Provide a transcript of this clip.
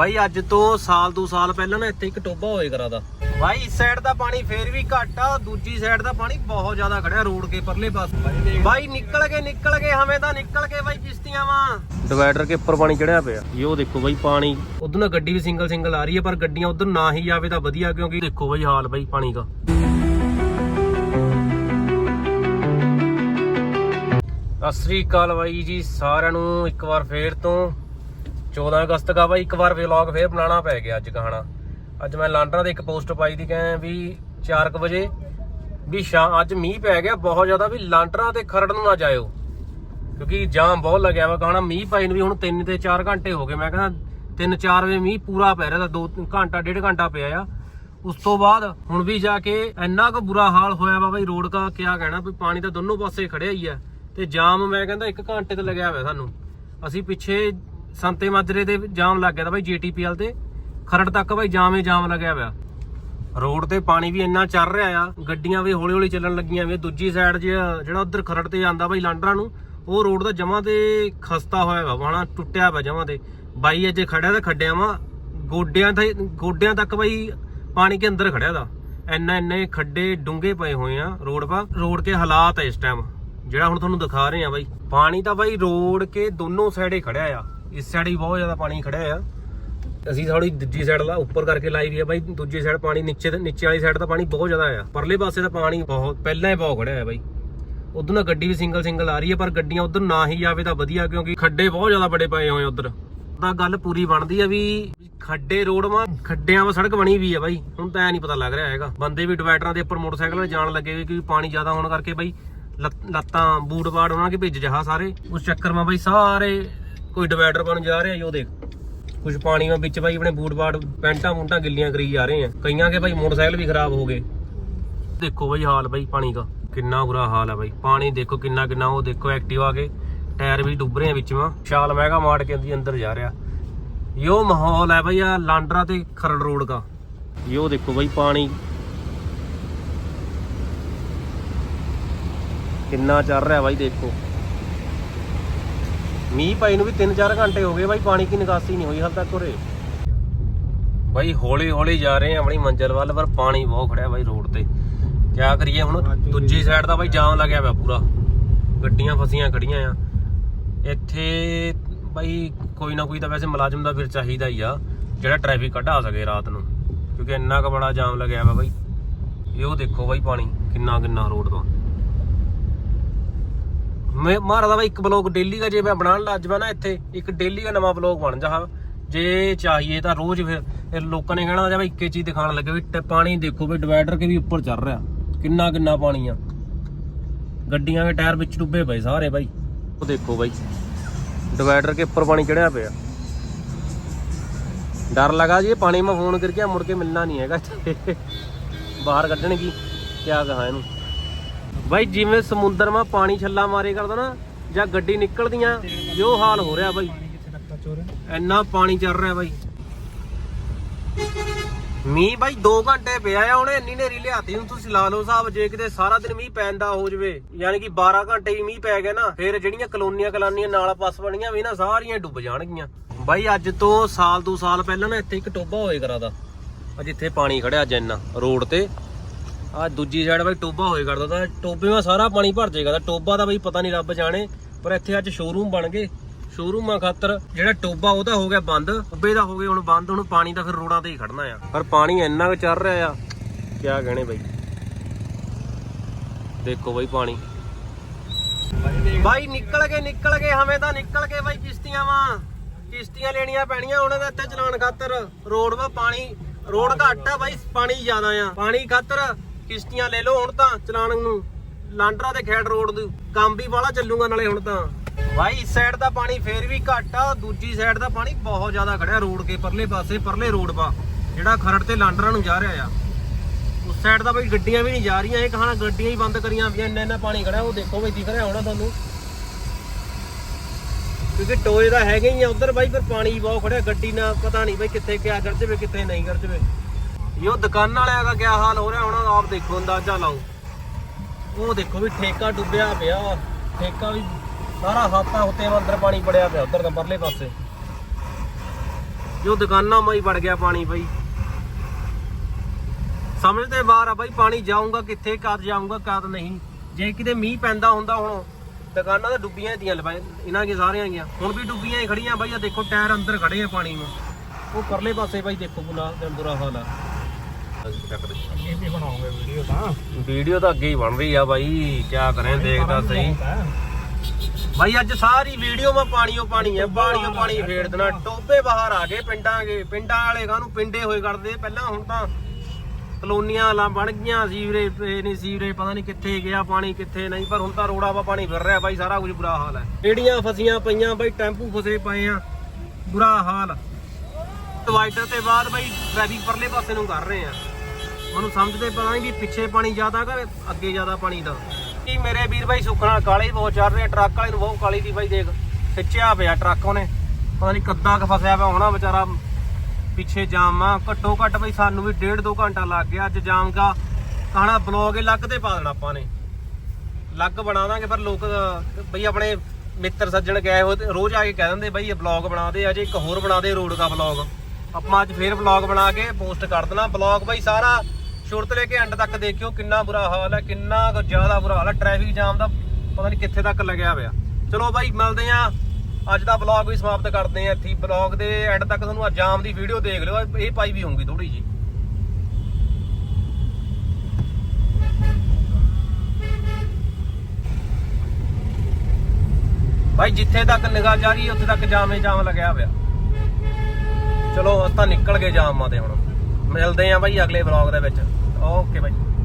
ਬਾਈ ਅੱਜ ਤੋਂ ਸਾਲ ਦੋ ਸਾਲ ਪਹਿਲਾਂ ਨਾ ਇੱਥੇ ਇੱਕ ਟੋਬਾ ਹੋਏ ਕਰਾਦਾ ਬਾਈ ਇਸ ਸਾਈਡ ਦਾ ਪਾਣੀ ਫੇਰ ਵੀ ਘੱਟ ਆ ਦੂਜੀ ਸਾਈਡ ਦਾ ਪਾਣੀ ਬਹੁਤ ਜ਼ਿਆਦਾ ਖੜਿਆ ਰੋਡ ਕੇ ਪਰਲੇ ਪਾਸ। ਬਾਈ ਨਿਕਲ ਕੇ ਨਿਕਲ ਕੇ ਹਮੇ ਤਾਂ ਨਿਕਲ ਕੇ ਬਾਈ ਕਿਸ਼ਤੀਆਂ ਵਾ। ਡਿਵਾਈਡਰ ਕੇ ਉੱਪਰ ਪਾਣੀ ਚੜਿਆ ਪਿਆ। ਇਹ ਦੇਖੋ ਬਾਈ ਪਾਣੀ। ਉਧਰ ਨਾ ਗੱਡੀ ਵੀ ਸਿੰਗਲ ਸਿੰਗਲ ਆ ਰਹੀ ਹੈ ਪਰ ਗੱਡੀਆਂ ਉਧਰ ਨਾ ਹੀ ਜਾਵੇ ਤਾਂ ਵਧੀਆ ਕਿਉਂਕਿ ਦੇਖੋ ਬਾਈ ਹਾਲ ਬਾਈ ਪਾਣੀ ਦਾ। ਸਤਿ ਸ੍ਰੀ ਅਕਾਲ ਬਾਈ ਜੀ ਸਾਰਿਆਂ ਨੂੰ ਇੱਕ ਵਾਰ ਫੇਰ ਤੋਂ। 14 ਅਗਸਤ ਦਾ ਬਾਈ, ਇੱਕ ਵਾਰ ਵਲੌਗ ਫੇਰ ਬਣਾਉਣਾ ਪੈ ਗਿਆ ਅੱਜ ਕਹਾਣਾ। ਅੱਜ ਮੈਂ ਲਾਂਡਰਾ ਦੇ ਇੱਕ ਪੋਸਟ ਪਾਈ ਦੀ ਕਹੇ ਵੀ 4:00 ਵਜੇ ਵੀ ਸ਼ਾਮ, ਅੱਜ ਮੀਂਹ ਪੈ ਗਿਆ ਬਹੁਤ ਜ਼ਿਆਦਾ ਵੀ ਲਾਂਡਰਾ ਤੇ ਖਰੜ ਨੂੰ ਨਾ ਜਾਇਓ। ਕਿਉਂਕਿ ਜਾਮ ਬਹੁਤ ਲੱਗਿਆ ਵਾ ਕਹਣਾ, ਮੀਂਹ ਪਾਈ ਨੂੰ ਵੀ ਹੁਣ 3 ਤੇ 4 ਘੰਟੇ ਹੋ ਗਏ। ਮੈਂ ਕਹਿੰਦਾ 3-4 ਵਜੇ ਮੀਂਹ ਪੂਰਾ ਪੈ ਰਿਹਾ, ਤਾਂ 2 ਘੰਟਾ, ਡੇਢ ਘੰਟਾ ਪਿਆ ਆ। ਉਸ ਤੋਂ ਬਾਅਦ ਹੁਣ ਵੀ ਜਾ ਕੇ ਇੰਨਾ ਕੁ ਬੁਰਾ ਹਾਲ ਹੋਇਆ ਵਾ ਬਾਈ ਰੋਡ ਦਾ, ਕਿਆ ਕਹਿਣਾ ਵੀ ਪਾਣੀ ਤਾਂ ਦੋਨੋਂ ਪਾਸੇ ਖੜਿਆ ਹੀ ਆ। ਤੇ ਜਾਮ ਮੈਂ ਕਹਿੰਦਾ 1 ਘੰਟੇ ਤੇ ਲੱਗਿਆ ਹੋਇਆ ਸਾਨੂੰ। ਅਸੀਂ ਪਿੱਛੇ ਸੰਤੇ ਮਾਜਰੇ 'ਤੇ ਜਾਮ ਲੱਗ ਗਿਆ ਤਾਂ ਬਾਈ ਜੀਟੀਪੀਐਲ ਤੇ। ਖਰੜ ਤੱਕ ਬਾਈ ਜਾਮ ਹੀ ਜਾਮ ਲੱਗਿਆ ਹੋਇਆ ਰੋਡ ਤੇ ਪਾਣੀ ਵੀ ਇੰਨਾ ਚੱਲ ਰਿਹਾ ਆ, ਗੱਡੀਆਂ ਵੀ ਹੌਲੀ ਹੌਲੀ ਚੱਲਣ ਲੱਗੀਆਂ ਵੀ ਦੂਜੀ ਸਾਈਡ ਜਿਹੜਾ ਉਧਰ ਖਰੜ ਤੇ ਜਾਂਦਾ ਬਾਈ ਲਾਂਡਰਾ ਨੂੰ, ਉਹ ਰੋਡ ਦਾ ਜਮਾਂ ਤੇ ਖਸਤਾ ਹੋਇਆ ਵਾ ਵਾਣਾ ਟੁੱਟਿਆ ਵਾ ਜਮਾਂ ਤੇ। ਬਾਈ ਅਜੇ ਖੜਿਆ ਤਾਂ ਖੱਡਿਆ ਵਾ, ਗੋਡਿਆਂ ਤੇ, ਗੋਡਿਆਂ ਤੱਕ ਬਾਈ ਪਾਣੀ ਕੇ ਅੰਦਰ ਖੜਿਆ ਦਾ। ਇੰਨਾ ਇੰਨੇ ਖੱਡੇ ਡੂੰਘੇ ਪਏ ਹੋਏ ਆ ਰੋਡ 'ਪਾ, ਰੋਡ ਕੇ ਹਾਲਾਤ ਹੈ ਇਸ ਟਾਈਮ ਜਿਹੜਾ ਹੁਣ ਤੁਹਾਨੂੰ ਦਿਖਾ ਰਹੇ ਆ ਬਾਈ, ਪਾਣੀ ਤਾਂ ਬਾਈ ਰੋਡ ਕੇ ਦੋਨੋਂ ਸਾਈਡੇ ਖੜਿਆ ਆ। ਇਸ ਸਾਈਡ ਹੀ ਬਹੁਤ ਜ਼ਿਆਦਾ ਪਾਣੀ ਖੜਿਆ ਆ ਅਸੀਂ ਥੋੜੀ ਦੂਜੀ ਸਾਈਡ ਦਾ ਉੱਪਰ ਕਰਕੇ ਲਾਈ ਵੀ ਆ ਬਾਈ, ਦੂਜੀ ਸਾਈਡ ਪਾਣੀ ਨੀਚੇ ਨੀਚੇ ਵਾਲੀ ਸਾਈਡ ਦਾ ਪਾਣੀ ਬਹੁਤ ਜ਼ਿਆਦਾ ਆ ਪਰਲੇ ਪਾਸੇ ਦਾ ਪਾਣੀ ਬਹੁਤ, ਪਹਿਲਾਂ ਹੀ ਬਹੁਤ ਖੜਿਆ ਆ ਬਾਈ। ਉਧਰ ਨਾ ਗੱਡੀ ਵੀ ਸਿੰਗਲ ਸਿੰਗਲ ਆ ਰਹੀ ਹੈ, ਪਰ ਗੱਡੀਆਂ ਉਧਰ ਨਾ ਹੀ ਜਾਵੇ ਤਾਂ ਵਧੀਆ, ਕਿਉਂਕਿ ਖੱਡੇ ਬਹੁਤ ਜ਼ਿਆਦਾ ਬੜੇ ਪਏ ਹੋਏ ਉਧਰ। ਤਾਂ ਗੱਲ ਪੂਰੀ ਬਣਦੀ ਆ ਵੀ ਖੱਡੇ ਰੋਡ ਮਾ ਖੱਡਿਆਂ 'ਵਾ ਸੜਕ ਬਣੀ ਵੀ ਆ ਬਾਈ। ਹੁਣ ਤਾਂ ਐ ਨਹੀਂ ਪਤਾ ਲੱਗ ਰਿਹਾ ਹੈਗਾ। ਬੰਦੇ ਵੀ ਡਿਵਾਈਡਰਾਂ ਦੇ ਉੱਪਰ ਮੋਟਰਸਾਈਕਲ ਜਾਣ ਲੱਗੇ ਵੀ ਕਿ ਪਾਣੀ ਜ਼ਿਆਦਾ ਹੋਣ ਕਰਕੇ ਬਾਈ, ਲੱਤ- ਲੱਤਾਂ ਬੂਟ ਬਾੜ ਉਹਨਾਂ ਕੇ ਭਿੱਜ ਜਹਾ ਸਾਰੇ। ਉਸ ਚੱਕਰ ਮਾ ਬਾਈ ਸਾਰੇ ਕੋਈ ਡਿਵਾਈਡਰ ਬਣ ਜਾ ਰਿਹਾ ਜੀ, ਉਹ ਦੇਖ। ਕੁਝ ਪਾਣੀ ਮਾ ਵਿੱਚ ਭਾਈ ਆਪਣੇ ਬੂਟ ਬਾੜ ਪੈਂਟਾਂ ਮੁੰਟਾਂ ਗਿੱਲੀਆਂ ਕਰੀ ਜਾ ਰਹੇ ਆ। ਕਈਆਂ ਕੇ ਬਾਈ ਮੋਟਰਸਾਈਕਲ ਵੀ ਖਰਾਬ ਹੋ ਗਏ। ਦੇਖੋ ਬਾਈ ਹਾਲ ਬਾਈ ਪਾਣੀ ਦਾ। ਕਿੰਨਾ ਬੁਰਾ ਹਾਲ ਹੈ ਬਾਈ। ਪਾਣੀ ਦੇਖੋ ਕਿੰਨਾ ਕਿੰਨਾ, ਉਹ ਦੇਖੋ ਐਕਟਿਵ ਆ ਕੇ। ਟਾਇਰ ਵੀ ਡੁੱਬ ਰਹੇ ਆ ਵਿੱਚ। ਮਾ ਛਾਲ ਮਹਿਗਾ ਮਾਰ ਕੇ ਅੰਦਰ ਜਾ ਰਿਹਾ। ਯੋ ਮਾਹੌਲ ਹੈ ਬਾਈ ਆ ਲਾਂਡਰਾ ਤੇ ਖਰੜ ਰੋਡ ਦਾ। ਯੋ ਦੇਖੋ ਬਾਈ ਪਾਣੀ। ਕਿੰਨਾ ਚੱਲ ਰਿਹਾ ਬਾਈ ਦੇਖੋ। ਮੀਂਹ ਪਈ ਨੂੰ ਵੀ 3-4 ਘੰਟੇ ਹੋ ਗਏ ਬਾਈ ਪਾਣੀ ਦੀ ਨਿਕਾਸੀ ਨਹੀਂ ਹੋਈ ਹਾਲ ਤੱਕ ਉਰੇ। ਬਾਈ ਹੌਲੀ ਹੌਲੀ ਜਾ ਰਹੇ ਆ ਆਪਣੀ ਮੰਜ਼ਿਲ ਵੱਲ ਪਰ ਪਾਣੀ ਬਹੁਤ ਖੜਿਆ ਬਾਈ ਰੋਡ ਤੇ। ਕਿਆ ਕਰੀਏ ਹੁਣ ਦੂਜੀ ਸਾਈਡ ਦਾ ਬਾਈ ਜਾਮ ਲੱਗਿਆ ਪਿਆ ਪੂਰਾ। ਗੱਡੀਆਂ ਫਸੀਆਂ ਖੜੀਆਂ ਆ। ਇੱਥੇ ਬਾਈ ਕੋਈ ਨਾ ਕੋਈ ਤਾਂ ਵੈਸੇ ਮੁਲਾਜ਼ਮ ਦਾ ਫਿਰ ਚਾਹੀਦਾ ਹੀ ਆ ਜਿਹੜਾ ਟ੍ਰੈਫਿਕ ਕਢਾ ਸਕੇ ਰਾਤ ਨੂੰ। ਕਿਉਂਕਿ ਇੰਨਾ ਕੁ ਬੜਾ ਜਾਮ ਲੱਗਿਆ ਵਾ ਬਾਈ। ਇਹ ਉਹ ਦੇਖੋ ਬਾਈ ਪਾਣੀ ਕਿੰਨਾ ਕਿੰਨਾ ਰੋਡ ਦਾ ਮੈਂ ਮਾਰਦਾ ਬਾਈ ਇੱਕ ਬਲੌਗ ਡੇਲੀ ਦਾ ਜੇ ਮੈਂ ਬਣਾਉਣ ਲੱਜ ਨਾ ਇੱਥੇ, ਇੱਕ ਡੇਲੀ ਦਾ ਨਵਾਂ ਬਲੌਗ ਬਣ ਜਾ ਜੇ ਚਾਹੀਏ ਤਾਂ ਰੋਜ਼ ਫਿਰ ਲੋਕਾਂ ਨੇ ਕਹਿਣਾ ਜਾਂ ਇੱਕੇ ਚੀਜ਼ ਦਿਖਾਣ ਲੱਗੇ ਵੀ ਪਾਣੀ ਦੇਖੋ ਵੀ ਡਿਵਾਈਡਰ ਕੇ ਵੀ ਉੱਪਰ ਚੜ ਰਿਹਾ, ਕਿੰਨਾ ਕਿੰਨਾ ਪਾਣੀ ਆ। ਗੱਡੀਆਂ ਦੇ ਟਾਇਰ ਵਿੱਚ ਡੁੱਬੇ ਪਏ ਸਾਰੇ ਬਾਈ। ਉਹ ਦੇਖੋ ਬਾਈ ਡਿਵਾਈਡਰ ਕੇ ਉੱਪਰ ਪਾਣੀ ਚੜਿਆ ਪਿਆ। ਡਰ ਲਗਾ ਜੀ, ਇਹ ਪਾਣੀ ਮੈਂ ਫੋਨ ਕਰਕੇ ਮੁੜ ਕੇ ਮਿਲਣਾ ਨਹੀਂ ਹੈਗਾ ਇੱਥੇ। ਬਾਹਰ ਕੱਢਣਗੀ, ਕਿਆ ਕਹਾ ਇਹਨੂੰ। ਬਾਈ, ਜਿਵੇਂ ਸਮੁੰਦਰ ਮਾ ਪਾਣੀ ਛੱਲਾ ਮਾਰੇ ਕਰਦਾ ਨਾ, ਜਾਂ ਗੱਡੀ ਨਿਕਲਦੀਆਂ, ਜੋ ਹਾਲ ਹੋ ਰਿਹਾ ਬਾਈ। ਇੰਨਾ ਪਾਣੀ ਚੱਲ ਰਿਹਾ ਬਾਈ। ਮੀਂਹ ਬਾਈ 2 ਘੰਟੇ ਪਿਆ ਆ, ਉਹਨੇ ਇੰਨੀ ਨੇਰੀ ਲਿਆਤੀ, ਹੁਣ ਤੁਸੀਂ ਲਾ ਲਓ ਹਿਸਾਬ, ਜੇ ਕਿਤੇ ਸਾਰਾ ਦਿਨ ਮੀਂਹ ਪੈਂਦਾ ਹੋ ਜਵੇ, ਯਾਨੀ ਕਿ 12 ਘੰਟੇ ਹੀ ਮੀਂਹ ਪੈ ਗਿਆ ਨਾ, ਫਿਰ ਜਿਹੜੀਆਂ ਕਲੋਨੀਆਂ ਕਲਾਨੀਆਂ ਨਾਲ ਪਾਸ ਬਣੀਆਂ ਵੀ ਨਾ, ਸਾਰੀਆਂ ਡੁੱਬ ਜਾਣਗੀਆਂ। ਬਾਈ, ਅੱਜ ਤੋਂ ਸਾਲ ਦੋ ਸਾਲ ਪਹਿਲਾਂ ਨਾ ਇੱਥੇ ਇੱਕ ਟੋਬਾ ਹੋਏ ਕਰਾਦਾ, ਅੱਜ ਇੱਥੇ ਪਾਣੀ ਖੜਿਆ ਅੱਜ ਇੰਨਾ, ਰੋਡ ਤੇ। ਆ ਦੂਜੀ ਸਾਈਡ ਬਾਈ ਟੋਬਾ ਹੋਏ ਕਰਦਾ ਤਾਂ ਟੋਬੇ ਮਾ ਸਾਰਾ ਪਾਣੀ ਭਰ ਜਾਏਗਾ ਤਾਂ ਟੋਬਾ ਦਾ ਬਾਈ ਪਤਾ ਨਹੀਂ ਰੱਬ ਜਾਣੇ, ਪਰ ਇੱਥੇ ਅੱਜ ਸ਼ੋਰੂਮ ਬਣ ਗਏ। ਸ਼ੋਰੂਮਾਂ ਖਾਤਰ ਜਿਹੜਾ ਟੋਬਾ ਉਹਦਾ ਹੋ ਗਿਆ ਬੰਦ ਟੋਬੇ ਦਾ ਹੋ ਗਿਆ ਹੁਣ ਬੰਦ, ਹੁਣ ਪਾਣੀ ਤਾਂ ਫਿਰ ਰੋਡਾਂ ਤੇ ਹੀ ਖੜਨਾ ਆ। ਪਰ ਪਾਣੀ ਇੰਨਾ ਕੁ ਚੱਲ ਰਿਹਾ ਆ, ਕਿਆ ਕਹਣੇ ਬਾਈ। ਦੇਖੋ ਬਾਈ ਪਾਣੀ। ਬਾਈ ਨਿਕਲ ਗਏ ਨਿਕਲ ਗਏ, ਹਮੇ ਤਾਂ ਨਿਕਲ ਗਏ ਬਾਈ ਕਿਸ਼ਤੀਆਂ ਵਾਂ। ਕਿਸ਼ਤੀਆਂ ਲੈਣੀਆਂ ਪੈਣੀਆਂ ਉਹਨਾਂ ਦਾ ਇੱਥੇ ਚਲਾਉਣ ਖਾਤਰ। ਰੋਡ 'ਵਾ ਪਾਣੀ, ਰੋਡ ਘੱਟ ਆ ਬਾਈ, ਪਾਣੀ ਜ਼ਿਆਦਾ ਆ। ਪਾਣੀ ਖਾਤਰ ਕਿਸ਼ਤੀਆਂ ਲੈ ਲਓ ਹੁਣ ਤਾਂ ਚਲਾਉਣ ਨੂੰ। ਲਾਂਡਰਾ ਤੇ ਖੇਡ ਰੋਡ ਦੀ ਕੰਮ ਵੀ ਵਾਲਾ ਚੱਲੂਗਾ ਨਾਲੇ ਹੁਣ ਤਾਂ। ਬਾਈ, ਇਸ ਸਾਈਡ ਦਾ ਪਾਣੀ ਫੇਰ ਵੀ ਘੱਟ ਆ, ਦੂਜੀ ਸਾਈਡ ਦਾ ਪਾਣੀ ਬਹੁਤ ਜ਼ਿਆਦਾ ਖੜਿਆ ਰੋਡ ਕੇ ਪਰਲੇ ਪਾਸੇ, ਪਰਲੇ ਰੋਡ ਪਾ, ਜਿਹੜਾ ਖਰੜ ਤੇ ਲਾਂਡਰਾ ਨੂੰ ਜਾ ਰਿਹਾ ਆ। ਉਸ ਸਾਈਡ ਦਾ ਬਈ ਗੱਡੀਆਂ ਵੀ ਨਹੀਂ ਜਾ ਰਹੀਆਂ, ਇਹ ਕਹਾਣਾ ਗੱਡੀਆਂ ਹੀ ਬੰਦ ਕਰੀਆਂ ਪਈਆਂ, ਇੰਨਾ ਇੰਨਾ ਪਾਣੀ ਖੜਿਆ, ਉਹ ਦੇਖੋ ਬਈ ਦਿਖ ਰਿਹਾ ਹੋਣਾ ਤੁਹਾਨੂੰ। ਕਿਉਂਕਿ ਟੋਏ ਦਾ ਹੈਗਾ ਹੀ ਆ, ਉਧਰ ਬਾਈ ਫਿਰ ਪਾਣੀ ਬਹੁਤ ਖੜਿਆ, ਗੱਡੀ ਨਾਲ ਪਤਾ ਨਹੀਂ ਬਈ ਕਿੱਥੇ ਕਿਆ ਕਰ ਜਵੇ, ਕਿੱਥੇ ਨਹੀਂ ਕਰ ਜਵੇ ਇਹੋ ਦੁਕਾਨ ਵਾਲਿਆਂ ਦਾ ਕਿਆ ਹਾਲ ਹੋ ਰਿਹਾ ਹੋਣਾ ਆਪ ਦੇਖੋ, ਅੰਦਾਜ਼ਾ ਲਾਓ। ਉਹ ਦੇਖੋ ਵੀ ਠੇਕਾ ਡੁੱਬਿਆ ਪਿਆ ਠੇਕਾ ਵੀ ਸਾਰਾ ਹਾਤਾ ਉੱਤੇ ਅੰਦਰ ਪਾਣੀ ਪੜਿਆ ਪਿਆ, ਉਧਰ ਦਾ ਪਰਲੇ ਪਾਸੇ। ਜੋ ਦੁਕਾਨਾਂ ਮਾਈ ਵੜ ਗਿਆ ਪਾਣੀ ਬਾਈ। ਸਮਝ ਤੇ ਬਾਹਰ ਆ ਬਾਈ, ਪਾਣੀ ਜਾਊਗਾ ਕਿੱਥੇ, ਕਦ ਜਾਊਗਾ, ਕਦ ਨਹੀਂ। ਜੇ ਕਿਤੇ ਮੀਂਹ ਪੈਂਦਾ ਹੁੰਦਾ ਹੁਣ, ਦੁਕਾਨਾਂ ਤਾਂ ਡੁੱਬੀਆਂ ਦੀਆਂ ਲਵਾਈ ਇਹਨਾਂ ਕੀ ਸਾਰੀਆਂ ਗੀਆਂ। ਹੁਣ ਵੀ ਡੁੱਬੀਆਂ ਹੀ ਖੜੀਆਂ ਬਾਈ ਆ ਦੇਖੋ, ਟਾਇਰ ਅੰਦਰ ਖੜੇ ਆ ਪਾਣੀ ਨੂੰ। ਉਹ ਪਰਲੇ ਪਾਸੇ ਬਾਈ ਦੇਖੋ, ਬੁਲਾ ਬੁਰਾ ਹਾਲ ਆ। ਅੱਗੇ ਵੀ ਬਣਾਉਂਗੇ ਵੀਡੀਓ ਤਾਂ ਵੀਡੀਓ ਤਾਂ ਅੱਗੇ ਹੀ ਬਣ ਰਹੀ ਆ ਬਾਈ ਕੀ ਕਰੇ ਦੇਖਦਾ ਸਹੀ। ਬਾਈ, ਅੱਜ ਸਾਰੀ ਵੀਡੀਓ ਮੈਂ ਪਾਣੀਓ ਪਾਣੀ ਹੈ ਪਾਣੀਓ ਪਾਣੀ ਫੇੜ ਦੇਣਾ। ਟੋਬੇ ਬਾਹਰ ਆ ਗਏ ਪਿੰਡਾਂ ਕੇ ਪਿੰਡਾਂ ਵਾਲੇ ਕਾਹਨੂੰ ਪਿੰਡੇ ਹੋਏ ਕਰਦੇ ਪਹਿਲਾਂ ਹੁਣ ਤਾਂ ਕਲੋਨੀਆਂ ਲਾ ਬਣ ਗਈਆਂ, ਸੀਵਰੇਜ ਨਹੀਂ, ਸੀਵਰੇਜ ਪਤਾ ਨਹੀਂ ਕਿੱਥੇ ਗਿਆ ਪਾਣੀ, ਕਿੱਥੇ ਨਹੀਂ, ਪਰ ਹੁਣ ਤਾਂ ਰੋੜਾ ਵਾ ਪਾਣੀ ਫਿਰ ਰਿਹਾ ਬਾਈ, ਸਾਰਾ ਕੁਝ ਬੁਰਾ ਹਾਲ ਹੈ ਰੇੜੀਆਂ ਫਸੀਆਂ ਪਈਆਂ, ਬਾਈ, ਟੈਂਪੂ ਫਸੇ ਪਏ ਆ। ਬੁਰਾ ਹਾਲ। ਡਿਵਾਈਡਰ ਤੇ ਬਾਅਦ ਬਾਈ ਟ੍ਰੈਫਿਕ ਪਰਲੇ ਪਾਸੇ ਨੂੰ ਕਰ ਰਹੇ ਆ। ਉਹਨੂੰ ਸਮਝਦੇ ਪਤਾ ਨਹੀਂ ਵੀ ਪਿੱਛੇ ਪਾਣੀ ਜ਼ਿਆਦਾ ਕਿ ਅੱਗੇ ਜ਼ਿਆਦਾ ਪਾਣੀ ਦਾ। ਕੀ ਮੇਰੇ ਵੀਰ ਬਾਈ ਨਾਲ ਕਾਲੇ ਬਹੁਤ ਚੱਲ ਰਹੇ ਆ, ਟਰੱਕ ਵਾਲੇ ਨੂੰ ਬਹੁਤ ਕਾਲੀ ਦੀ ਬਾਈ ਦੇਖ। ਖਿੱਚਿਆ ਪਿਆ ਟਰੱਕ ਉਹਨੇ। ਪਤਾ ਨਹੀਂ ਕੱਦਾ ਕ ਫਸਿਆ ਪਿਆ ਹੋਣਾ ਵਿਚਾਰਾ। ਪਿੱਛੇ ਜਾਮ ਆ ਘੱਟੋ ਘੱਟ ਬਈ ਸਾਨੂੰ ਵੀ ਡੇਢ ਦੋ ਘੰਟਾ ਲੱਗ ਗਿਆ। ਅੱਜ ਜਾਮ ਦਾ ਕਹਣਾ ਬਲੌਗ ਹੀ ਲੱਗ ਤੇ ਪਾ ਦੇਣਾ ਆਪਾਂ ਨੇ। ਲੱਗ ਬਣਾ ਦਾਂਗੇ ਪਰ ਲੋਕ ਬਈ ਆਪਣੇ ਮਿੱਤਰ ਸੱਜਣ ਗਏ ਹੋਏ ਰੋਜ਼ ਆ ਕੇ ਕਹਿ ਦਿੰਦੇ ਬਈ ਇਹ ਬਲੌਗ ਬਣਾ ਦੇ ਅਜੇ ਇੱਕ ਹੋਰ ਬਣਾ ਦੇ ਰੋਡ ਦਾ ਬਲੌਗ। ਆਪਾਂ ਅੱਜ ਫੇਰ ਬਲੌਗ ਬਣਾ ਕੇ ਪੋਸਟ ਕਰ ਦੇਣਾ। ਬਲੌਗ ਬਈ ਸਾਰਾ ਸ਼ੁਰੂ ਤੋਂ ਲੈ ਕੇ ਐਂਡ ਤੱਕ ਦੇਖਿਓ ਕਿੰਨਾ ਬੁਰਾ ਹਾਲ ਹੈ, ਕਿੰਨਾ ਕੁ ਜ਼ਿਆਦਾ ਬੁਰਾ ਹਾਲ ਹੈ। ਟ੍ਰੈਫਿਕ ਜਾਮ ਦਾ ਪਤਾ ਨਹੀਂ ਕਿੱਥੇ ਤੱਕ ਲੱਗਿਆ ਹੋਇਆ ਚਲੋ ਬਾਈ, ਮਿਲਦੇ ਆਂ ਅੱਜ ਦਾ ਬਲੌਗ ਵੀ ਸਮਾਪਤ ਕਰਦੇ ਆਂ ਇੱਥੇ ਬਲੌਗ ਦੇ ਐਂਡ ਤੱਕ ਤੁਹਾਨੂੰ ਆ ਜਾਮ ਦੀ ਵੀਡੀਓ ਦੇਖ ਲਿਓ। ਇਹ ਪਾਈ ਵੀ ਹੋਊਗੀ ਥੋੜੀ ਜੀ ਭਾਈ ਜਿੱਥੇ ਤੱਕ ਨਿਗਾਹ ਜਾ ਰਹੀ ਉੱਥੇ ਤੱਕ ਜਾਮੇ ਜਾਮ ਲੱਗਿਆ ਹੋਇਆ ਚਲੋ ਅਸੀਂ ਨਿਕਲ ਗਏ ਜਾਮਾਂ ਤੇ ਹੁਣ। ਮਿਲਦੇ ਆਂ ਭਾਈ ਅਗਲੇ ਵਲੌਗ ਦੇ ਵਿੱਚ। ਓਕੇ ਭਾਈ